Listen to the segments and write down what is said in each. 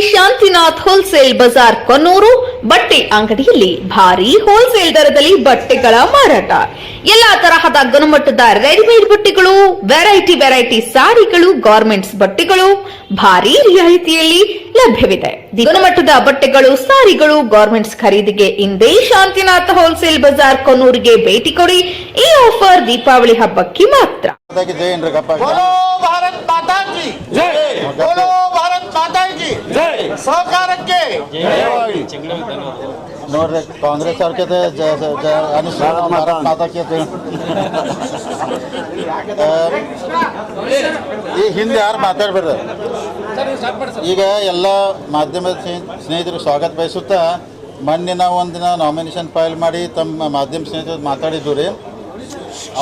Shantinath wholesale Bazaar Konnur ಬಟ್ಟೆ ಅಂಗಡಿಯಲ್ಲಿ ಭಾರಿ ಹೋಲ್ಸೇಲ್ ದರದಲ್ಲಿ ಬಟ್ಟೆಗಳ ಮಾರಾಟ. ಎಲ್ಲಾ ತರಹದ ಗುಣಮಟ್ಟದ ರೆಡಿಮೇಡ್ ಬಟ್ಟೆಗಳು ವೆರೈಟಿ ವೆರೈಟಿ ಸಾರಿಗಳು ಗಾರ್ಮೆಂಟ್ಸ್ ಬಟ್ಟೆಗಳು ಭಾರಿ ರಿಯಾಯಿತಿಯಲ್ಲಿ ಲಭ್ಯವಿದೆ. ಗುಣಮಟ್ಟದ ಬಟ್ಟೆಗಳು ಸಾರಿಗಳು ಗಾರ್ಮೆಂಟ್ಸ್ ಖರೀದಿಗೆ ಇಂದೇ ಶಾಂತಿನಾಥ ಹೋಲ್ಸೇಲ್ ಬಜಾರ್ ಕೊನೂರಿಗೆ ಭೇಟಿ ಕೊಡಿ. ಈ ಆಫರ್ ದೀಪಾವಳಿ ಹಬ್ಬಕ್ಕೆ ಮಾತ್ರ. ಏನ್ರಿ ನೋಡ್ರಿ ಕಾಂಗ್ರೆಸ್ ಅವ್ರ ಜೊತೆ ಈ ಹಿಂದೆ ಯಾರು ಮಾತಾಡ್ಬಿಡ್ರಿ ಈಗ ಎಲ್ಲ ಮಾಧ್ಯಮದ ಸ್ನೇಹಿತರು ಸ್ವಾಗತ ಬಯಸುತ್ತಾ ಮೊನ್ನೆ ನಾವು ಒಂದಿನ ನಾಮಿನೇಷನ್ ಫೈಲ್ ಮಾಡಿ ತಮ್ಮ ಮಾಧ್ಯಮ ಸ್ನೇಹಿತರು ಮಾತಾಡಿದ್ದು ರೀ.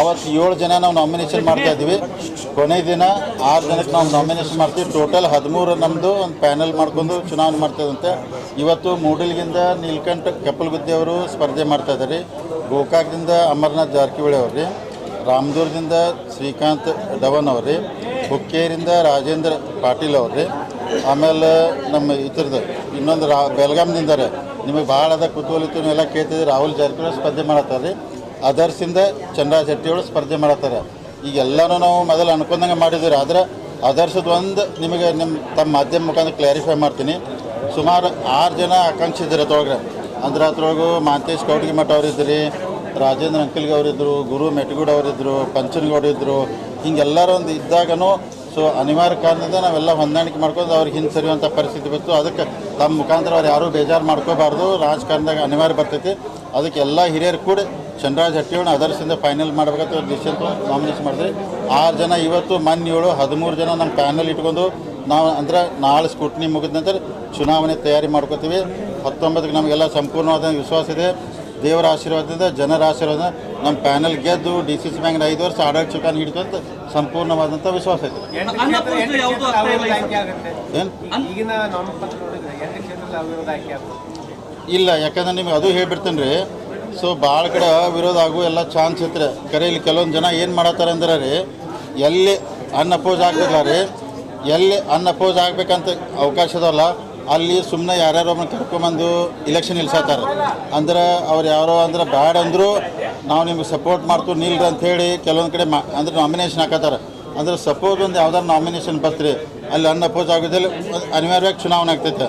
ಅವತ್ತು ಏಳು ಜನ ನಾವು ನಾಮಿನೇಷನ್ ಮಾಡ್ತಾ ಇದ್ದೀವಿ. ಕೊನೆ ದಿನ ಆರು ಜನಕ್ಕೆ ನಾವು ನಾಮಿನೇಷನ್ ಮಾಡ್ತೀವಿ. ಟೋಟಲ್ ಹದಿಮೂರು ನಮ್ಮದು ಒಂದು ಪ್ಯಾನಲ್ ಮಾಡ್ಕೊಂಡು ಚುನಾವಣೆ ಮಾಡ್ತದಂತೆ ಇವತ್ತು ಮೂಡಲ್ಗಿಂದ ನೀಲ್ಕಂಠ ಕಪ್ಪಲಗುದ್ದಿ ಅವರು ಸ್ಪರ್ಧೆ ಮಾಡ್ತಾ ಇದ್ದಾರೆ. ಗೋಕಾಕ್ದಿಂದ ಅಮರ್ನಾಥ್ ಜಾರಕಿಹೊಳಿ ಅವ್ರಿ ರೀ ರಾಮದುರ್ಗದಿಂದ ಶ್ರೀಕಾಂತ್ ಡವನ್ ಅವ್ರಿ ರೀ ಹುಕ್ಕೇರಿಂದ ರಾಜೇಂದ್ರ ಪಾಟೀಲ್ ಅವ್ರು, ಆಮೇಲೆ ನಮ್ಮ ಇತರದ ಇನ್ನೊಂದು ರಾ ಬೆಳಗಾಂದಿಂದ ರೀ ನಿಮಗೆ ಭಾಳ ಅದ ಕುತೂಹಲ ಎಲ್ಲ ಕೇಳ್ತಿದ್ದೀವಿ ರಾಹುಲ್ ಜಾರಕಿಹೊಳಿ ಸ್ಪರ್ಧೆ ಮಾಡತ್ತಾರೆ ರೀ ಅದರ್ಸಿಂದ ಚಂದ್ರರಾಜ್ ಶೆಟ್ಟಿಯವರು ಸ್ಪರ್ಧೆ ಮಾಡತ್ತಾರೆ ಈಗ ಎಲ್ಲನೂ ನಾವು ಮೊದಲು ಅನ್ಕೊಂಡಂಗೆ ಮಾಡಿದ್ರು ಆದ್ರೆ ಅದರ್ಸದ ಒಂದು ನಿಮಗೆ ನಿಮ್ಮ ತಮ್ಮ ಮಾಧ್ಯಮ ಮುಖಾಂತರ ಕ್ಲಾರಿಫೈ ಮಾಡ್ತೀನಿ. ಸುಮಾರು ಆರು ಜನ ಆಕಾಂಕ್ಷಿ ತೊಳಗ್ರೆ ಅದ್ರೊಳಗೆ ಅಂದ್ರೆ ಅದ್ರೊಳಗು ಮಾಂತೇಶ್ ಕೌಡಿಗೆ ಮಠ ಅವರಿದ್ದರು ರಾಜೇಂದ್ರ ಅಂಕಲ್ಗೆ ಅವರಿದ್ದರು ಗುರು ಮೆಟಗೂಡ್ ಅವರಿದ್ದರು ಪಂಚನಗೌಡ ಇದ್ದರು ಹಿಂಗೆಲ್ಲರೂ ಒಂದು ಇದ್ದಾಗನೂ ಸೊ ಅನಿವಾರ್ಯ ಕಾರಣದಿಂದ ನಾವೆಲ್ಲ ಹೊಂದಾಣಿಕೆ ಮಾಡ್ಕೊಂಡು ಅವ್ರಿಗೆ ಹಿಂದೆ ಸರಿಯುವಂಥ ಪರಿಸ್ಥಿತಿ ಬಿತ್ತು ಅದಕ್ಕೆ ತಮ್ಮ ಮುಖಾಂತರ ಅವ್ರು ಯಾರೂ ಬೇಜಾರು ಮಾಡ್ಕೋಬಾರ್ದು. ರಾಜಕಾರಣದಾಗ ಅನಿವಾರ್ಯ ಬರ್ತೈತಿ. ಅದಕ್ಕೆ ಎಲ್ಲ ಹಿರಿಯರು ಕೂಡ ಚಂದ್ರರಾಜ್ ಹಟ್ಟಿಯವನ್ನ ಅದರ್ಸಿಂದ ಫೈನಲ್ ಮಾಡ್ಬೇಕಂತ ಒಂದು ಡಿಸಿಷನ್ ನಾಮಿನೇಷನ್ ಮಾಡಿದ್ರಿ ಆರು ಜನ ಇವತ್ತು ಮೊನ್ನೆ ಏಳು ಹದಿಮೂರು ಜನ ನಮ್ಮ ಪ್ಯಾನಲ್ ಇಟ್ಕೊಂಡು ನಾವು ಅಂದ್ರೆ ನಾಳೆ ಸ್ಕೂಟ್ನಿ ಮುಗಿದ ನಂತರ ಚುನಾವಣೆ ತಯಾರಿ ಮಾಡ್ಕೋತೀವಿ. ಹತ್ತೊಂಬತ್ತಕ್ಕೆ ನಮಗೆಲ್ಲ ಸಂಪೂರ್ಣವಾದ ವಿಶ್ವಾಸ ಇದೆ. ದೇವರ ಆಶೀರ್ವಾದದಿಂದ ಜನರ ಆಶೀರ್ವಾದ ನಮ್ಮ ಪ್ಯಾನಲ್ ಗೆದ್ದು ಡಿ ಸಿ ಸಿ ಬ್ಯಾಂಕ್ನ ಐದು ವರ್ಷ ಆಡಳಿತ ಚುಕ್ಕಾಣಿ ಅಂತ ಸಂಪೂರ್ಣವಾದಂಥ ವಿಶ್ವಾಸ ಇಲ್ಲ ಏನು? ಇಲ್ಲ ಯಾಕಂದ್ರೆ ನಿಮ್ಗೆ ಅದು ಹೇಳ್ಬಿಡ್ತೇನೆ ರೀ ಸೊ ಭಾಳ ಕಡೆ ವಿರೋಧ ಆಗು, ಎಲ್ಲ ಚಾನ್ಸ್ ಇತ್ತು ಕರೆ ಇಲ್ಲಿ ಕೆಲವೊಂದು ಜನ ಏನು ಮಾಡತ್ತಾರೆ ಅಂದ್ರೆ ರೀ, ಎಲ್ಲಿ ಅನ್ಅಪೋಸ್ ಆಗ್ಬೇಕಲ್ಲ ರೀ, ಎಲ್ಲಿ ಅನ್ಅಪೋಸ್ ಆಗ್ಬೇಕಂತ ಅವಕಾಶ ಅದಲ್ಲ ಅಲ್ಲಿ ಸುಮ್ಮನೆ ಯಾರ್ಯಾರೋ ಒಮ್ಮೆ ಕರ್ಕೊಂಬಂದು ಇಲೆಕ್ಷನ್ ನಿಲ್ಸತ್ತಾರೆ. ಅಂದ್ರೆ ಅವ್ರು ಯಾರೋ ಅಂದ್ರೆ ಬ್ಯಾಡ್ ಅಂದರೂ, ನಾವು ನಿಮ್ಗೆ ಸಪೋರ್ಟ್ ಮಾಡ್ತು ನಿಲ್ರಿ ಅಂತ ಹೇಳಿ ಕೆಲವೊಂದು ಕಡೆ ಮಾ, ಅಂದ್ರೆ ನಾಮಿನೇಷನ್ ಹಾಕತ್ತಾರೆ. ಅಂದ್ರೆ ಸಪೋಸ್ ಒಂದು ಯಾವ್ದಾರು ನಾಮಿನೇಷನ್ ಬರ್ತೀರಿ, ಅಲ್ಲಿ ಅನ್ಅಪೋಸ್ ಆಗೋದಿಲ್ಲ, ಅನಿವಾರ್ಯವಾಗಿ ಚುನಾವಣೆ ಆಗ್ತೈತೆ.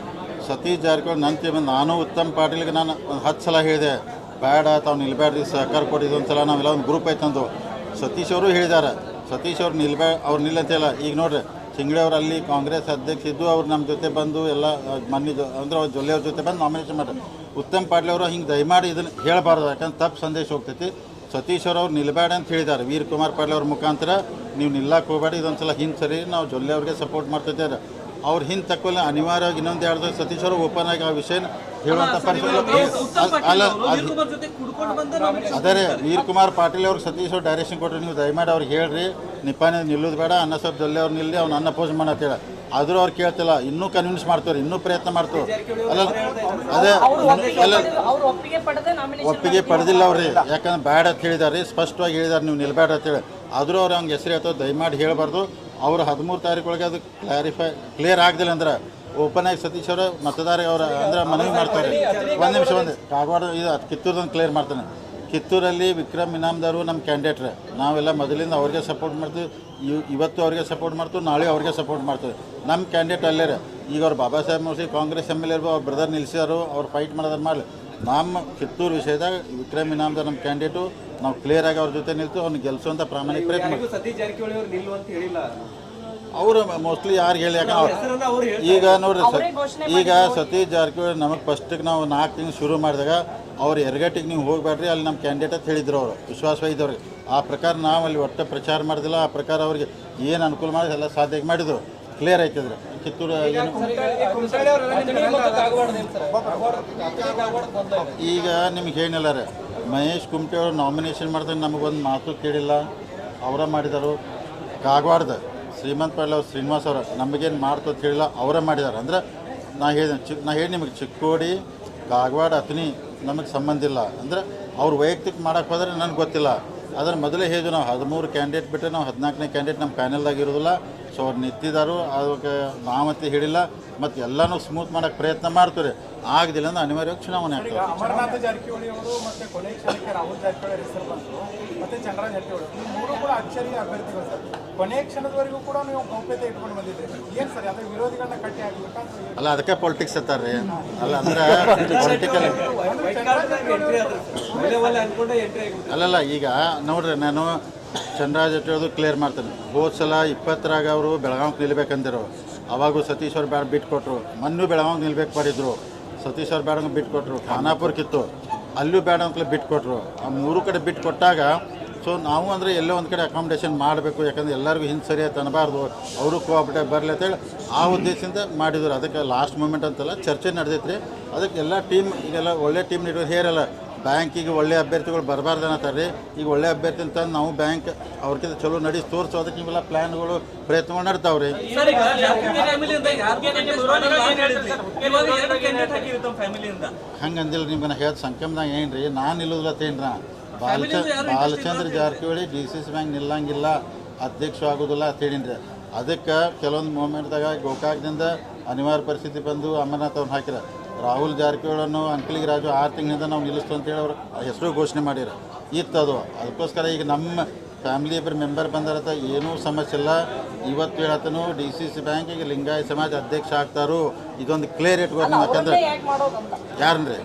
ಸತೀಶ್ ಜಾರಕಿಹೊಳಿ ನನ್ನ ಬಂದು ನಾನು ಉತ್ತಮ್ ಪಾಟೀಲ್ಗೆ ನಾನು ಒಂದು ಹತ್ತು ಸಲ ಹೇಳಿದೆ, ಬೇಡ, ತಾವು ನಿಲ್ಬೇಡ್ರಿ ಸಹಕಾರ ಕೊಡಿದ್ದು ಒಂದು ಸಲ ನಾವೆಲ್ಲ ಒಂದು ಗ್ರೂಪ್ ಐತಂದು ಸತೀಶ್ ಅವರು ಹೇಳಿದ್ದಾರೆ ಸತೀಶ್ ಅವ್ರು ನಿಲ್ಬೇ, ಅವ್ರು ನಿಲ್ಲಂತಿಲ್ಲ ಈಗ ನೋಡ್ರಿ ಅವ್ರು ಅಲ್ಲಿ ಕಾಂಗ್ರೆಸ್ ಅಧ್ಯಕ್ಷ ಇದ್ದು ಅವ್ರು ನಮ್ಮ ಜೊತೆ ಬಂದು ಎಲ್ಲ ಮನ್ನಿ ಅಂದ್ರೆ ಅವ್ರ ಜೊಲ್ಲೆ ಅವ್ರ ಜೊತೆ ಬಂದು ನಾಮಿನೇಷನ್ ಮಾಡ್ರಿ. ಉತ್ತಮ್ ಪಾಟೀಲ್ ಅವರು ಹಿಂಗೆ ದಯಮಾಡಿ ಇದನ್ನು ಹೇಳಬಾರ್ದು, ಯಾಕಂದ್ರೆ ತಪ್ಪು ಸಂದೇಶ ಹೋಗ್ತೈತಿ. ಸತೀಶ್ ಅವ್ರು ನಿಲ್ಬೇಡ ಅಂತ ಹೇಳಿದ್ದಾರೆ ವೀರ್ ಕುಮಾರ್ ಪಾಟೀಲ್ ಅವ್ರ ಮುಖಾಂತರ ನೀವು ನಿಲ್ಲಕ್ಕೆ ಹೋಗಬೇಡಿ, ಇದೊಂದ್ಸಲ ಹಿಂಗೆ ಸರಿ, ನಾವು ಜೊಲ್ಲೆ ಅವ್ರಿಗೆ ಸಪೋರ್ಟ್ ಮಾಡ್ತಿದ್ದಾರೆ ಅವ್ರು ಹಿಂದೆ ತಕ್ಕಲ್ಲ ಅನಿವಾರ್ಯವಾಗಿ ಇನ್ನೊಂದು ಎರಡು ಸತೀಶ್ ಅವರು ಓಪನ್ ಆಗಿ ಆ ವಿಷಯ ಹೇಳುವಂಥ ಪರಿಸ್ಥಿತಿ ಅಲ್ಲ ಅದು ರೀ ವೀರ್ ಕುಮಾರ್ ಪಾಟೀಲ್ ಅವ್ರಿಗೆ ಸತೀಶ್ ಅವ್ರು ಡೈರೆಕ್ಷನ್ ಕೊಟ್ಟರೆ ನೀವು ದಯಮಾಡಿ ಅವ್ರಿಗೆ ಹೇಳ್ರಿ. ನಿಪ್ಪಾನೆ ನಿಲ್ಲೋದು ಬೇಡ ಅನ್ನ ಸ್ವಲ್ಪ ಜೊಲ್ಲೆ ಅವ್ರು ನಿಲ್ಲಿ ಅವ್ನ ಅನ್ನ ಪೋಸ್ ಮಾಡತ್ತೇಳ ಆದರೂ ಅವ್ರು ಕೇಳ್ತಿಲ್ಲ ಇನ್ನೂ ಕನ್ವಿನ್ಸ್ ಮಾಡ್ತಾರೆ ಇನ್ನೂ ಪ್ರಯತ್ನ ಮಾಡ್ತಾರೆ ಅಲ್ಲ ಅದೇ ಅಲ್ಲ ಅವ್ರು ಒಪ್ಪಿಗೆ ಪಡೆದ ನಾಮಿನೇಷನ್ ಒಪ್ಪಿಗೆ ಪಡೆದಿಲ್ಲ ಅವ್ರಿ ಯಾಕಂದ್ರೆ ಬ್ಯಾಡ ಅಂತ ಹೇಳಿದಾರೆ ಸ್ಪಷ್ಟವಾಗಿ ಹೇಳಿದಾರೆ ನೀವು ನಿಲ್ಬೇಡ ಅಂತೇಳಿ ಆದರೂ ಅವ್ರು ಹಂಗೆ ಹೆಸರು ಹೇಳ್ತಾರೆ ದಯಮಾಡಿ ಹೇಳಬಾರ್ದು. ಅವ್ರು ಹದಿಮೂರು ತಾರೀಕೊಳಗೆ ಅದು ಕ್ಲಾರಿಫೈ ಕ್ಲಿಯರ್ ಆಗದಿಲ್ಲ ಅಂದ್ರೆ ಓಪನ್ ಆಗಿ ಸತೀಶ್ ಅವರು, ಮತದಾರ ಅವರ, ಅಂದ್ರೆ ಮನವಿ ಮಾಡ್ತಾರೆ. ಒಂದು ನಿಮಿಷ, ಒಂದು ಕಾಗವಾಡ, ಇದು ಕಿತ್ತೂರ್ದೊಂದು ಕ್ಲಿಯರ್ ಮಾಡ್ತಾನೆ. ಕಿತ್ತೂರಲ್ಲಿ ವಿಕ್ರಮ್ ಇನಾಮ್ದಾರು ನಮ್ಮ ಕ್ಯಾಂಡಿಡೇಟ್ರೆ ನಾವೆಲ್ಲ ಮೊದಲಿಂದ ಅವ್ರಿಗೆ ಸಪೋರ್ಟ್ ಮಾಡ್ತೀವಿ. ಇವ್- ಇವತ್ತು ಅವ್ರಿಗೆ ಸಪೋರ್ಟ್ ಮಾಡ್ತೀವಿ, ನಾಳೆ ಅವ್ರಿಗೆ ಸಪೋರ್ಟ್ ಮಾಡ್ತೀವಿ. ನಮ್ಮ ಕ್ಯಾಂಡಿಡೇಟ್ ಅಲ್ಲೇ ಈಗ ಅವ್ರು ಬಾಬಾ ಸಾಹೇಬ್ ಮೋಸಿ ಕಾಂಗ್ರೆಸ್ ಎಂ ಎಲ್ ಎ ಅವ್ರ ಬ್ರದರ್ ನಿಲ್ಲಿಸಿದಾರು ಅವ್ರು ಫೈಟ್ ಮಾಡೋದ್ರ ಮಾಡಲಿ. ನಮ್ಮ ಕಿತ್ತೂರು ವಿಷಯದಾಗ ವಿಕ್ರಮ್ ಇನಾಮ್ದಾರ್ ನಮ್ಮ ಕ್ಯಾಂಡಿಡೇಟು ನಾವು ಕ್ಲಿಯರ್ ಆಗಿ ಅವ್ರ ಜೊತೆ ನಿಲ್ತು ಅವ್ನು ಗೆಲ್ಸುವಂತ ಪ್ರಾಮಾಣಿಕ ಪ್ರಯತ್ನ ಸತೀಶ್ ಜಾರಕಿಹೊಳಿ ಅವರು ನಿಲ್ಲು ಅಂತ ಹೇಳಿಲ್ಲ. ಅವರು ಮೋಸ್ಟ್ಲಿ ಯಾರು ಹೇಳಿ ಯಾಕಂದ್ರೆ ಅವ್ರು- ಈಗ ನೋಡ್ರಿ ಸರ್ ಈಗ ಸತೀಶ್ ಜಾರಕಿಹೊಳಿ ನಮಗೆ ಫಸ್ಟಿಗೆ ನಾವು ನಾಲ್ಕು ತಿಂಗಳು ಶುರು ಮಾಡಿದಾಗ ಅವ್ರು ಎರಗಟ್ಟಿಗೆ ನೀವು ಹೋಗ್ಬೇಡ್ರಿ ಅಲ್ಲಿ ನಮ್ಮ ಕ್ಯಾಂಡಿಡೇಟ್ ಅಂತ ಹೇಳಿದ್ರು ಅವರು ವಿಶ್ವಾಸವಾಗಿದ್ದವ್ರಿಗೆ ಆ ಪ್ರಕಾರ ನಾವು ಅಲ್ಲಿ ಒಟ್ಟು ಪ್ರಚಾರ ಮಾಡಿದಿಲ್ಲ ಆ ಪ್ರಕಾರ ಅವ್ರಿಗೆ ಏನು ಅನುಕೂಲ ಮಾಡಿದ್ರೆ ಎಲ್ಲ ಸಾಧ್ಯ ಮಾಡಿದ್ರು. ಕ್ಲಿಯರ್ ಆಯ್ತಿದ್ರು. ಕಿತ್ತೂರು ಏನು? ಈಗ ನಿಮ್ಗೆ ಏನಿಲ್ಲ ರೀ. ಮಹೇಶ್ ಕುಮಟೆ ಅವರು ನಾಮಿನೇಷನ್ ಮಾಡಿದ್ರೆ ನಮಗೊಂದು ಮಾತು ಕೇಳಿಲ್ಲ. ಅವರ ಮಾಡಿದರು. ಕಾಗವಾಡ್ದ ಶ್ರೀಮಂತ್ ಅವ್ರು, ಶ್ರೀನಿವಾಸ್ ಅವರು, ನಮಗೇನು ಮಾಡ್ತೋ ಅಂತ ಹೇಳಿಲ್ಲ ಅವರೇ ಮಾಡಿದ್ದಾರೆ ಅಂದ್ರೆ ನಾ ಹೇಳಿದೆ ಚಿಕ್ ನಾ ಹೇಳಿ ನಿಮಗೆ, ಚಿಕ್ಕೋಡಿ, ಕಾಗವಾಡ ಅತನಿ ನಮಗೆ ಸಂಬಂಧ ಇಲ್ಲ. ಅಂದ್ರೆ ಅವ್ರು ವೈಯಕ್ತಿಕ ಮಾಡೋಕ್ಕೆ ಹೋದರೆ ನನಗೆ ಗೊತ್ತಿಲ್ಲ. ಆದ್ರೆ ಮೊದಲೇ ಹೇಳಿದ್ವಿ ನಾವು, ಹದಿಮೂರು ಕ್ಯಾಂಡಿಡೇಟ್ ಬಿಟ್ಟರೆ ನಾವು ಹದಿನಾಲ್ಕನೇ ಕ್ಯಾಂಡಿಡೇಟ್ ನಮ್ಮ ಪ್ಯಾನೆಲ್ದಾಗ ಇರೋದಿಲ್ಲ. ಸೊ ಅವ್ರು ನಿಂತಿದ್ದಾರು ಅದಕ್ಕೆ ನಾವಂತ ಹೇಳಿಲ್ಲ. ಮತ್ತು ಎಲ್ಲನೂ ಸ್ಮೂತ್ ಮಾಡೋಕ್ಕೆ ಪ್ರಯತ್ನ ಮಾಡ್ತಾರೆ ಆಗದಿಲ್ಲ ಅಂದ್ರೆ ಅನಿವಾರ್ಯವಾಗಿ ಚುನಾವಣೆ ಆಗ್ತದೆ. ಅಮರನಾಥ ಜಾರಕಿಹೊಳಿ ಅವರು ಮತ್ತೆ ಕೊನೆ ಕ್ಷಣಕ್ಕೆ ರಾಹುಲ್ ಜಾರಕಿಹೊಳಿ ಅವ್ರ ಹೆಸರು ಬಂತು ಮತ್ತೆ ಚಂದ್ರರಾಜ್ ಜಾರಕಿಹೊಳಿ ಈ ಮೂರು ಕೂಡ ಅಚ್ಚರಿಯ ಅಭ್ಯರ್ಥಿಗಳು ಸರ್. ಕೊನೆ ಕ್ಷಣದವರೆಗೂ ಕೂಡ ನೀವು ಗೌಪ್ಯತೆ ಇಟ್ಕೊಂಡು ಬಂದಿದ್ದೀರಿ. ಏನು ಸರ್ ಯಾವ್ದು ವಿರೋಧಿಗಳನ್ನ ಕಟ್ಟಿ ಹಾಕ್ಬೇಕಾ ಅಲ್ಲ ಅದಕ್ಕೆ ಪೊಲಿಟಿಕ್ಸ್ ಅಂತಾರೆ ಅಲ್ಲ ಅಂದ್ರೆ ಪೊಲಿಟಿಕಲ್ ಅಲ್ಲಲ್ಲ ಈಗ ನೋಡ್ರಿ ನಾನು ಚಂದ್ರರಾಜ್ ಹೇಳೋದು ಕ್ಲಿಯರ್ ಮಾಡ್ತಾನೆ ಹೋದ ಸಲ ಇಪ್ಪತ್ತರಾಗ ಅವರು ಬೆಳಗಾವಿಗೆ ನಿಲ್ಬೇಕಂದಿರು. ಅವಾಗೂ ಸತೀಶ್ ಅವ್ರು ಬ್ಯಾಡ ಬಿಟ್ಟು ಕೊಟ್ಟರು ಮೊನ್ನೂ ಬೆಳಗಾವಿಗೆ ನಿಲ್ಬೇಕು ಬರಿದ್ರು ಸತೀಶ್ ಅವ್ರು ಬ್ಯಾಡಂಗೆ ಬಿಟ್ಟು ಕೊಟ್ಟರು ಖಾನಾಪುರಕ್ಕಿತ್ತು ಅಲ್ಲೂ ಬ್ಯಾಡ ಅಂತಲೇ ಬಿಟ್ಟು ಕೊಟ್ಟರು ಆ ಮೂರು ಕಡೆ ಬಿಟ್ಟು ಕೊಟ್ಟಾಗ ಸೊ ನಾವು ಅಂದರೆ ಎಲ್ಲೋ ಒಂದು ಕಡೆ ಅಕಾಮಿಡೇಷನ್ ಮಾಡಬೇಕು, ಯಾಕಂದ್ರೆ ಎಲ್ಲರಿಗೂ ಹಿಂದೆ ಸರಿಯಾಗಿ ಅನ್ನಬಾರ್ದು ಅವರು ಕೋಆಪರೇಟಿವ್ ಬರಲಿ ಅಂತೇಳಿ ಆ ಉದ್ದೇಶದಿಂದ ಮಾಡಿದ್ರು. ಅದಕ್ಕೆ ಲಾಸ್ಟ್ ಮೂಮೆಂಟ್ ಅಂತೆಲ್ಲ ಚರ್ಚೆ ನಡೆದೈತ್ರಿ. ಅದಕ್ಕೆ ಎಲ್ಲ ಟೀಮ್ ಈಗೆಲ್ಲ ಒಳ್ಳೆ ಟೀಮ್ ನೀಡೋದು ಹೇರಲ್ಲ. ಬ್ಯಾಂಕಿಗೆ ಒಳ್ಳೆ ಅಭ್ಯರ್ಥಿಗಳು ಬರಬಾರ್ದು ಅನ್ನತ್ತಾರೆ ರೀ. ಈಗ ಒಳ್ಳೆ ಅಭ್ಯರ್ಥಿ ಅಂತ ನಾವು ಬ್ಯಾಂಕ್ ಅವ್ರಿಗಿಂತ ಚಲೋ ನಡೆಸಿ ತೋರಿಸೋ. ಅದಕ್ಕೆ ಇವೆಲ್ಲ ಪ್ಲ್ಯಾನ್ಗಳು ಪ್ರಯತ್ನಗಳು ನಡ್ತಾವ್ರಿ ಹಂಗೆ ಅಂದಿಲ್ಲ ನಿಮ್ಗೆ ಹೇಳ್ದ ಸಂಕಮ್ದಾಗ ಏನು ರೀ ನಾನು ನಿಲ್ಲುದಿಲ್ಲತ್ತೇನ್ರ Balachandra Balachandra Jarkiholi D C C bank ನಿಲ್ಲಂಗಿಲ್ಲ. ಅಧ್ಯಕ್ಷ ಆಗೋದಿಲ್ಲ ಅಂತ ಹೇಳಿನ್ರಿ. ಅದಕ್ಕೆ ಕೆಲವೊಂದು ಮೂಮೆಂಟ್ದಾಗ ಗೋಕಾಕ್ದಿಂದ ಅನಿವಾರ್ಯ ಪರಿಸ್ಥಿತಿ ಬಂದು ಅಮರನಾಥ್ ಅವ್ರನ್ನ ಹಾಕಿರ ರಾಹುಲ್ ಜಾರಕಿಹೊಳಿಯನ್ನು ಅಂಕಲಿಗೆ ರಾಜು ಆರು ತಿಂಗಳಿಂದ ನಾವು ನಿಲ್ಲಿಸ್ತು ಅಂತೇಳಿ ಅವರು ಹೆಸರು ಘೋಷಣೆ ಮಾಡಿರ ಇತ್ತು ಅದು. ಅದಕ್ಕೋಸ್ಕರ ಈಗ ನಮ್ಮ ಫ್ಯಾಮಿಲಿ ಇಬ್ಬರು ಮೆಂಬರ್ ಬಂದಾರತ್ತ ಏನೂ ಸಮಸ್ಯೆ ಇಲ್ಲ. ಇವತ್ತು ಹೇಳತ್ತನು ಡಿ ಸಿ ಸಿ ಬ್ಯಾಂಕ್ ಈಗ ಲಿಂಗಾಯತ ಸಮಾಜ ಅಧ್ಯಕ್ಷ ಆಗ್ತಾರು. ಇದೊಂದು ಕ್ಲಿಯರ್ ಇಟ್ಕೊಂಡು ಯಾಕಂದ್ರೆ ಯಾರನ್ರಿ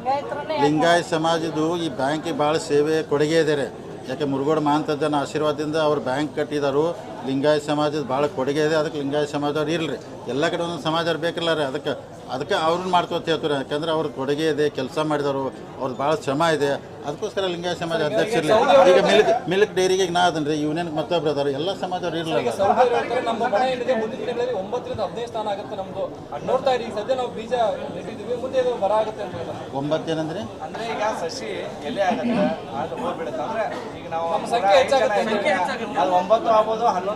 ಲಿಂಗಾಯತ ಸಮಾಜದ್ದು ಈ ಬ್ಯಾಂಕಿಗೆ ಭಾಳ ಸೇವೆ ಕೊಡುಗೆ ಇದೆ ಯಾಕೆ ಮುರುಗೋಡ ಮಹಾಂತಜ್ಜನ ಆಶೀರ್ವಾದದಿಂದ ಅವ್ರು ಬ್ಯಾಂಕ್ ಕಟ್ಟಿದಾರು. ಲಿಂಗಾಯತ್ ಸಮಾಜದ ಭಾಳ ಕೊಡುಗೆ ಇದೆ ಅದಕ್ಕೆ ಲಿಂಗಾಯ ಸಮಾಜದವ್ರು ಇರಲಿ. ಎಲ್ಲ ಕಡೆ ಒಂದೊಂದು ಸಮಾಜ ಬೇಕಿಲ್ಲ ರೀ. ಅದಕ್ಕೆ ಅದಕ್ಕೆ ಅವ್ರನ್ನ ಮಾಡ್ಕೋತ ಹೇಳ್ತಾರೆ ಯಾಕಂದ್ರೆ ಅವ್ರ ಕೊಡುಗೆ ಇದೆ ಕೆಲಸ ಮಾಡಿದವರು ಅವ್ರದ್ದು ಭಾಳ ಶ್ರಮ ಇದೆ. ಅದಕ್ಕೋಸ್ಕರ ಲಿಂಗಾಯ ಸಮಾಜ ಅಧ್ಯಕ್ಷ ಇರಲಿ. ಈಗ ಮಿಲ್ಕ್ ಮಿಲ್ಕ್ ಡೈರಿಗೆ ಈಗ ನಾ ಅದನ್ರಿ. ಯೂನಿಯನ್ ಮತ್ತೊಬ್ರು ಅದಾರೆ. ಎಲ್ಲ ಸಮಾಜವ್ರು ಇರಲಿಲ್ಲ ಒಂಬತ್ತು ಏನಂದ್ರೆ? ಒಂಬತ್ತು ಆಗ್ಬೋದು ಹನ್ನೊಂದು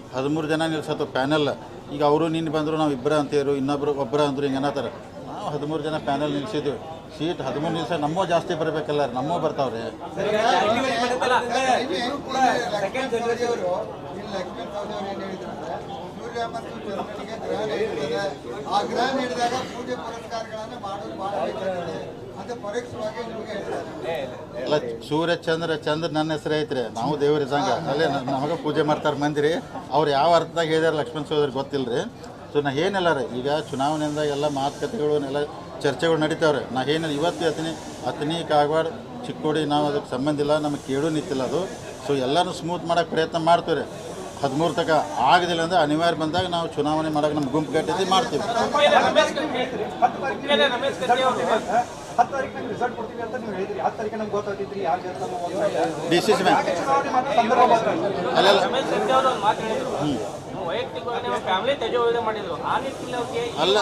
ಹದಿಮೂರು ಜನ ನಿಲ್ಸತ್ತು ಪ್ಯಾನೆಲ್. ಈಗ ಅವರು ನಿನ್ನೆ ಬಂದರು, ನಾವು ಇಬ್ಬರ ಅಂತೀರು ಇನ್ನೊಬ್ರು ಒಬ್ಬರ ಅಂದರು, ಹಿಂಗೆ ಏನಾತಾರೆ ನಾವು ಹದಿಮೂರು ಜನ ಪ್ಯಾನೆಲ್ ನಿಲ್ಸಿದ್ವಿ. ಸೀಟ್ ಹದಿಮೂರು ನಿಲ್ಸ, ನಮ್ಮೂ ಜಾಸ್ತಿ ಬರಬೇಕಲ್ಲ ನಮ್ಮೂ ಬರ್ತಾವ್ರಿ. ಸೂರ್ಯ ಮತ್ತು ಗ್ರಹ ಆ ಗ್ರಹ ನೀಡಿದಾಗ ಪೂಜೆ ಪುರಸ್ಕಾರಗಳನ್ನು ಸೂರ್ಯ, ಚಂದ್ರ ಚಂದ್ರ ನನ್ನ ಹೆಸರು ಐತ್ರಿ. ನಾವು ದೇವ್ರ ಇದ್ದಂಗೆ ಅಲ್ಲೇ ನಮಗೆ ಪೂಜೆ ಮಾಡ್ತಾರೆ ಮಂದಿರಿ. ಅವ್ರು ಯಾವ ಅರ್ಥದಾಗ ಹೇಳಿದಾರೆ ಲಕ್ಷ್ಮಣ ಸೋದರಿ ಗೊತ್ತಿಲ್ಲರಿ ಸೊ, ನಾ ಏನಿಲ್ಲ ರೀ ಈಗ ಚುನಾವಣೆಯಿಂದ ಎಲ್ಲ ಮಾತುಕತೆಗಳು ಎಲ್ಲ ಚರ್ಚೆಗಳು ನಡೀತಾವ್ರೆ. ನಾ ಏನು ಇವತ್ತು ಅತನಿ ಅತನಿ ಕಾಗವಾಡ, ಚಿಕ್ಕೋಡಿ, ನಾವು ಅದಕ್ಕೆ ಸಂಬಂಧ ಇಲ್ಲ. ನಮಗೆ ಕೇಳು ನಿಂತಿಲ್ಲ ಅದು. ಸೊ, ಎಲ್ಲನೂ ಸ್ಮೂತ್ ಮಾಡೋಕ್ಕೆ ಪ್ರಯತ್ನ ಮಾಡ್ತೀವಿ ರೀ ಹದಿಮೂರು ತನಕ ಆಗದಿಲ್ಲ ಅಂದ್ರೆ ಅನಿವಾರ್ಯ ಬಂದಾಗ ನಾವು ಚುನಾವಣೆ ಮಾಡಕ್ಕೆ ನಮ್ಮ ಗುಂಪು ಕಟ್ಟಿದ್ದು ಮಾಡ್ತೀವಿ. ಹತ್ತು ತಾರೀಕು ರಿಸಲ್ಟ್ ಕೊಡ್ತೀವಿ ಅಂತ ನೀವು ಹೇಳಿದ್ರಿ ಹತ್ತು ತಾರೀಕು ನಮ್ಗೆ ಗೊತ್ತಾಗ್ತೈತ್ರಿ ಯಾರು ಗೆಲ್ತಾರೋ ಡಿ ಸಿ ಸಿ ಬ್ಯಾಂಕ್ ಚುನಾವಣೆ ಮಾತ್ರ ಸಂದರ್ಭ ಮಾತ್ರ ಅಲ್ಲೆಲ್ಲ. ವೈಯಕ್ತಿಕವಾಗಿ ಫ್ಯಾಮಿಲಿ ತೇಜೋವಧೆ ಮಾಡಿದ್ರು ಆ ನಿಟ್ಟಿನಲ್ಲಿ ಅಲ್ಲ.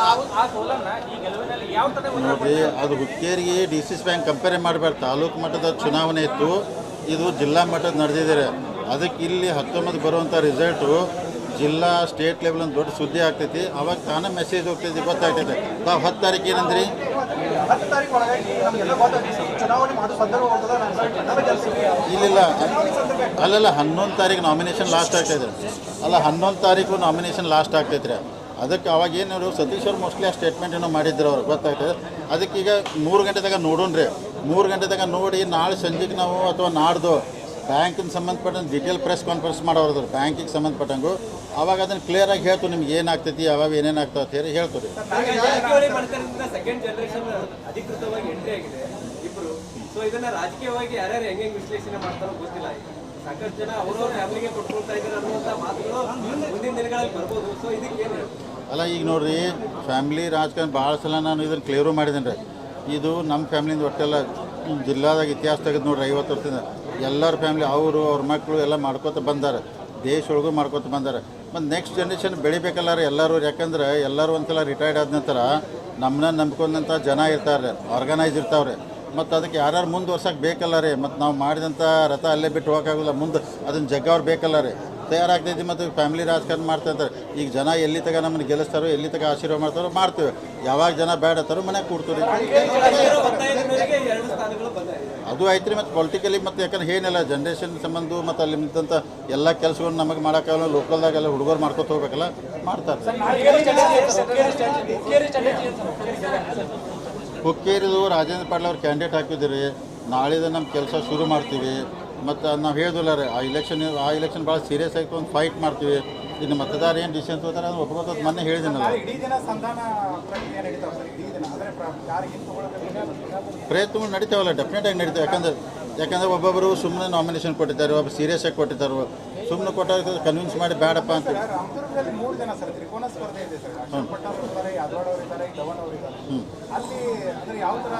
ತರ ನೋಡ್ರಿ ಅದು ಹುಕ್ಕೇರಿಗೆ D C C bank compare ಮಾಡಬಾರ್ದು ತಾಲೂಕು ಮಟ್ಟದ ಚುನಾವಣೆ ಇತ್ತು. ಇದು ಜಿಲ್ಲಾ ಮಟ್ಟದ ನಡೆದಿದ್ದಾರೆ ಅದಕ್ಕೆ ಇಲ್ಲಿ ಹತ್ತೊಂಬತ್ತು ಬರುವಂಥ ರಿಸಲ್ಟು ಜಿಲ್ಲಾ ಸ್ಟೇಟ್ ಲೆವೆಲ್ ಒಂದು ದೊಡ್ಡ ಸುದ್ದಿ ಆಗ್ತೈತಿ. ಅವಾಗ ತಾನೇ ಮೆಸೇಜ್ ಹೋಗ್ತೈತಿ ಗೊತ್ತಾಗ್ತೈತೆ. ತಾವು ಹತ್ತು ತಾರೀಕು ಏನಂದ್ರಿ ಇಲ್ಲಿಲ್ಲ. ಅಲ್ಲಲ್ಲ ಹನ್ನೊಂದು ತಾರೀಕು ನಾಮಿನೇಷನ್ ಲಾಸ್ಟ್ ಆಗ್ತಾಯಿದೆ ಅಲ್ಲ ಹನ್ನೊಂದು ತಾರೀಕು ನಾಮಿನೇಷನ್ ಲಾಸ್ಟ್ ಆಗ್ತೈತ್ರಿ. ಅದಕ್ಕೆ ಅವಾಗ ಏನು ಸತೀಶ್ ಅವ್ರು ಮೋಸ್ಟ್ಲಿ ಆ ಸ್ಟೇಟ್ಮೆಂಟ್ ಏನೋ ಮಾಡಿದ್ರು ಅವ್ರು ಗೊತ್ತಾಗ್ತದೆ. ಅದಕ್ಕೆ ಈಗ ಮೂರು ಗಂಟೆದಾಗ ರೀ ಮೂರು ಗಂಟೆದಾಗ ನೋಡಿ ನಾಳೆ ಸಂಜೆಗೆ ನಾವು ಅಥವಾ ನಾಡ್ದು ಬ್ಯಾಂಕಿನ ಸಂಬಂಧಪಟ್ಟಂಗೆ ಡಿಟೇಲ್ ಪ್ರೆಸ್ ಕಾನ್ಫರೆನ್ಸ್ ಮಾಡೋರು ಬ್ಯಾಂಕಿಗೆ ಸಂಬಂಧಪಟ್ಟಂಗೂ. ಅವಾಗ ಅದನ್ನು ಕ್ಲಿಯರಾಗಿ ಹೇಳ್ತು ನಿಮ್ಗೆ ಏನಾಗ್ತೈತಿ ಯಾವಾಗ ಏನೇನು ಆಗ್ತದೆ ಅಂತ ಹೇಳಿ ಹೇಳ್ತು ರೀ. ಸೆಕೆಂಡ್ ಜನರೇಷನ್ ಅಧಿಕೃತವಾಗಿ ಎಂಟ್ರಿ ಆಗಿದೆ ಇಬ್ರು. ಸೊ ಇದನ್ನ ರಾಜಕೀಯವಾಗಿ ಯಾರ್ಯಾರು ಹೆಂಗೆ ವಿಶ್ಲೇಷಣೆ ಮಾಡ್ತಾರೋ ಗೊತ್ತಿಲ್ಲ ಸಾಕಷ್ಟು ಜನ ಅವ್ರವ್ರ ಫ್ಯಾಮಿಲಿಗೆ ಕೊಟ್ಕೊಳ್ತಾ ಇದ್ದಾರೆ ಅನ್ನುವಂಥ ಮಾತುಗಳು ಮುಂದಿನ ದಿನಗಳಲ್ಲಿ ಬರ್ಬೋದು. ಸೊ ಇದಕ್ಕೆ ಏನು ಅಲ್ಲ ಈಗ ನೋಡ್ರಿ ಫ್ಯಾಮಿಲಿ ರಾಜಕಾರಣ ಭಾಳ ಸಲ ನಾನು ಇದನ್ನು ಕ್ಲಿಯರು ಮಾಡಿದ್ದೀನಿ ರೀ ಇದು ನಮ್ಮ ಫ್ಯಾಮಿಲಿಯಿಂದ ಒಟ್ಟೆಲ್ಲ ಜಿಲ್ಲಾದಾಗ ಇತಿಹಾಸ ತೆಗೆದು ನೋಡ್ರಿ ಐವತ್ತು ವರ್ಷದಿಂದ. ಎಲ್ಲರ ಫ್ಯಾಮ್ಲಿ ಅವರು, ಅವ್ರ ಮಕ್ಕಳು ಎಲ್ಲ ಮಾಡ್ಕೊತ ಬಂದಾರೆ. ದೇಶ ಒಳಗೂ ಮಾಡ್ಕೊತ ಬಂದಾರೆ. ಮತ್ತು ನೆಕ್ಸ್ಟ್ ಜನ್ರೇಷನ್ ಬೆಳಿಬೇಕಲ್ಲ ರೀ ಎಲ್ಲರೂ, ಯಾಕಂದ್ರೆ ಎಲ್ಲರೂ ಒಂದ್ಸಲ ರಿಟೈರ್ಡ್ ಆದ ನಂತರ ನಮ್ಮನ್ನ ನಂಬ್ಕೊಂಡಂಥ ಜನ ಇರ್ತಾರೆ ಆರ್ಗನೈಸ್ ಇರ್ತಾವ್ರೆ. ಮತ್ತು ಅದಕ್ಕೆ ಯಾರ್ಯಾರು ಮುಂದುವರ್ಸಕ್ಕೆ ಬೇಕಲ್ಲ ರೀ, ಮತ್ತು ನಾವು ಮಾಡಿದಂಥ ರಥ ಅಲ್ಲೇ ಬಿಟ್ಟು ಹೋಗೋಕ್ಕಾಗಲ್ಲ ಮುಂದೆ ಅದನ್ನು ಜಗ್ಗವ್ರು ಬೇಕಲ್ಲ ರೀ. ತಯಾರಾಗ್ತೈತಿ ಮತ್ತು ಫ್ಯಾಮಿಲಿ ರಾಜಕಾರಣ ಮಾಡ್ತಾ ಇರ್ತಾರೆ ಈಗ ಜನ ಎಲ್ಲಿ ತಗ ನಮ್ಮನ್ನು ಗೆಲ್ಲಿಸ್ತಾರೋ, ಎಲ್ಲಿ ತಗ ಆಶೀರ್ವಾದ ಮಾಡ್ತಾರೋ ಮಾಡ್ತೇವೆ. ಯಾವಾಗ ಜನ ಬೇಡ ತರೋ ಮನೆಗೆ ಕೂಡ್ತೀವಿ ಅದು ಐತ್ರಿ ಮತ್ತು ಪೊಲಿಟಿಕಲಿ ಮತ್ತು ಯಾಕಂದ್ರೆ ಏನಿಲ್ಲ ಜನ್ರೇಷನ್ ಸಂಬಂಧ ಮತ್ತು ಅಲ್ಲಿ ನಿಂತಂಥ ಎಲ್ಲ ಕೆಲಸಗಳು ನಮಗೆ ಮಾಡೋಕ್ಕಾಗಲ್ಲ ಲೋಕಲ್ದಾಗೆಲ್ಲ ಹುಡುಗರು ಮಾಡ್ಕೊತ ಹೋಗ್ಬೇಕಲ್ಲ, ಮಾಡ್ತಾರೆ. ಹುಕ್ಕೇರಿದು ರಾಜೇಂದ್ರ ಪಾಟೀಲ್ ಅವ್ರು ಕ್ಯಾಂಡಿಡೇಟ್ ಹಾಕಿದ್ದೀರಿ. ನಾಳೆದ ನಮ್ಮ ಕೆಲಸ ಶುರು ಮಾಡ್ತೀವಿ. ಮತ್ತು ನಾವು ಹೇಳಿದ್ವಲ್ಲ ರೀ ಆ ಇಲೆಕ್ಷನ್ ಆ ಇಲೆಕ್ಷನ್ ಭಾಳ ಸೀರಿಯಸ್ ಆಯಿತು ಒಂದು ಫೈಟ್ ಮಾಡ್ತೀವಿ. ಇನ್ನು ಮತದಾರ ಏನು ಡಿಸಿಷನ್ ತಗೋತಾರೆ ಅದನ್ನು ಒಪ್ಕೋತ ಮೊನ್ನೆ ಹೇಳಿದ್ದೀನಲ್ಲ. ಪ್ರಯತ್ನ ಪ್ರಯತ್ನಗಳು ನಡೀತಾವಲ್ಲ ಡೆಫಿನೆಟ್ ಆಗಿ ನಡೀತಾವೆ. ಯಾಕಂದ್ರೆ ಯಾಕಂದ್ರೆ ಒಬ್ಬೊಬ್ಬರು ಸುಮ್ಮನೆ ನಾಮಿನೇಷನ್ ಕೊಟ್ಟಿದ್ದಾರೆ ಒಬ್ಬ ಸೀರಿಯಸ್ ಆಗಿ ಕೊಟ್ಟಿದ್ದಾರೆ. ಸುಮ್ಮನೆ ಕೊಟ್ಟಾಗ ಕನ್ವಿನ್ಸ್ ಮಾಡಿ ಬೇಡಪ್ಪ ಅಂತ ರಾಮದುರ್ಗದಲ್ಲಿ ಮೂರು ಜನ ಸರ್ ತ್ರಿಕೋನ ಸ್ಪರ್ಧೆ ಇದೆ ಸರ್. ಅಶೋಕ್ ಪಟ್ಟ ಅವರು ಇದ್ದಾರೆ ಯಾದವಾಡ್ ಧವನ್ ಅವರು ಅಲ್ಲಿ ಅಂದ್ರೆ ಯಾವ ಥರ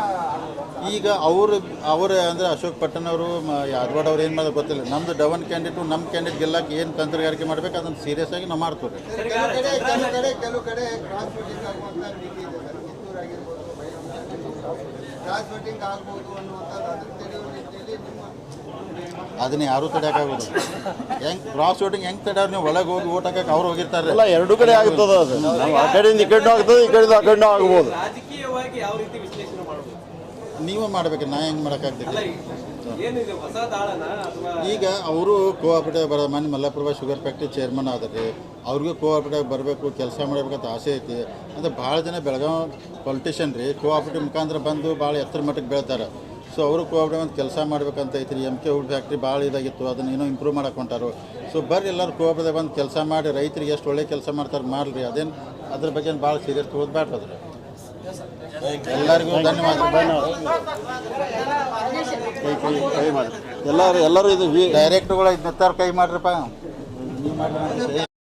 ಈಗ ಅವರು ಅವರು ಅಂದರೆ ಅಶೋಕ್ ಪಟ್ಟಣವರು ಅವರು ಯಾದವಾಡ್ ಅವ್ರು ಏನು ಮಾಡೋದು ಗೊತ್ತಿಲ್ಲ. ನಮ್ಮದು ಡವನ್ ಕ್ಯಾಂಡಿಡೇಟು ನಮ್ಮ ಕ್ಯಾಂಡಿಡೇಟ್ ಗೆಲ್ಲಕ್ಕೆ ಏನು ತಂತ್ರಗಾರಿಕೆ ಮಾಡಬೇಕು ಅದನ್ನು ಸೀರಿಯಸ್ ಆಗಿ ನಾವು ಮಾಡ್ತೀವಿ. ಕೆಲವು ಕಡೆ ಕಡೆ ಕೆಲವು ಕಡೆ ಕ್ರಾಸ್ ವೋಟಿಂಗ್ ಆಗುವಂಥ ನೀತಿ ಇದೆ ಸರ್. ಕಿತ್ತೂರು ಆಗಿರ್ಬೋದು ಕ್ರಾಸ್ ವೋಟಿಂಗ್ ಆಗ್ಬೋದು ಅನ್ನುವಂಥದ್ದು ಅದನ್ನ ಯಾರು ತಡೆಯೋಕ್ಕಾಗೋದು ಹೆಂಗ್ ಕ್ರಾಸ್ ವೋಟಿಂಗ್ ಹೆಂಗ್ ತಡೆ ನೀವು? ಒಳಗೆ ಹೋಗಿ ಓಟ್ ಹಾಕಕ್ಕೆ ಅವ್ರು ಹೋಗಿರ್ತಾರೆ. ಎಲ್ಲ ಎರಡು ಕಡೆ ಆಗ್ತದ ಅದು. ನಾವು ಆ ಕಡೆಯಿಂದ ಈ ಕಡೆ ಆಗ್ತದೆ ಈ ಕಡೆಯಿಂದ ಆ ಕಡೆ ಆಗ್ಬೋದು. ರಾಜಕೀಯವಾಗಿ ಯಾವ ರೀತಿ ವಿಶ್ಲೇಷಣೆ ಮಾಡಬಹುದು ನೀವೇ ಮಾಡ್ಬೇಕು ನಾ ಹೆಂಗ್ ಮಾಡೋಕ್ಕಾಗ್ತೈತಿ? ಅಲ್ಲ ಏನಿದೆ ಹೊಸ ದಾಳನ ಅಥವಾ ಈಗ ಅವರು ಕೋಆಪರೇಟಿವ್ ಬರೋ ಮನೆ ಮಲ್ಲಪ್ರಭಾ ಶುಗರ್ ಫ್ಯಾಕ್ಟ್ರಿ ಚೇರ್ಮನ್ ಆದ್ರಿ ಅವ್ರಿಗೂ ಕೋಆಪರೇಟಿವ್ ಬರಬೇಕು ಕೆಲಸ ಮಾಡಬೇಕಂತ ಆಸೆ ಐತಿ. ಅಂದ್ರೆ ಭಾಳ ಜನ ಬೆಳಗಾವಿ ಪೊಲಿಟಿಷಿಯನ್ ರೀ ಕೋಆಪರೇಟಿವ್ ಮುಖಾಂತರ ಬಂದು ಭಾಳ ಎತ್ತರ ಮಟ್ಟಕ್ಕೆ ಬೆಳ್ತಾರೆ. ಸೊ ಅವರು ಕೋಆಪ್ರೇಟಿವ್ ಅಂತ ಕೆಲಸ ಮಾಡ್ಬೇಕಂತ ಐತ್ರಿ ಎಂ ಕೆ ಹುಡ್ ಫ್ಯಾಕ್ಟ್ರಿ ಭಾಳ ಇದಾಗಿತ್ತು. ಅದನ್ನು ಏನೋ ಇಂಪ್ರೂವ್ ಮಾಡಕ್ಕೆ ಹೊಂಟಾರು. ಸೊ ಬರ್ರಿ ಎಲ್ಲರೂ ಕೋಆಪ್ರೇಟಿವ್ ಬಂದು ಕೆಲಸ ಮಾಡಿ. ರೈತರಿಗೆ ಎಷ್ಟು ಒಳ್ಳೆ ಕೆಲಸ ಮಾಡ್ತಾರೆ ಮಾಡ್ರಿ. ಅದೇನು ಅದ್ರ ಬಗ್ಗೆ ಭಾಳ ಸೀರಿಯಸ್ ತಗೋದ್ಬೇಡ್ರಿ ಎಲ್ಲರಿಗೂ ಧನ್ಯವಾದ. ಎಲ್ಲರೂ ಎಲ್ಲರೂ ಇದು ಡೈರೆಕ್ಟ್ಗಳು ಇದು ಕೈ ಮಾಡ್ರಪ್ಪ. ನೀವು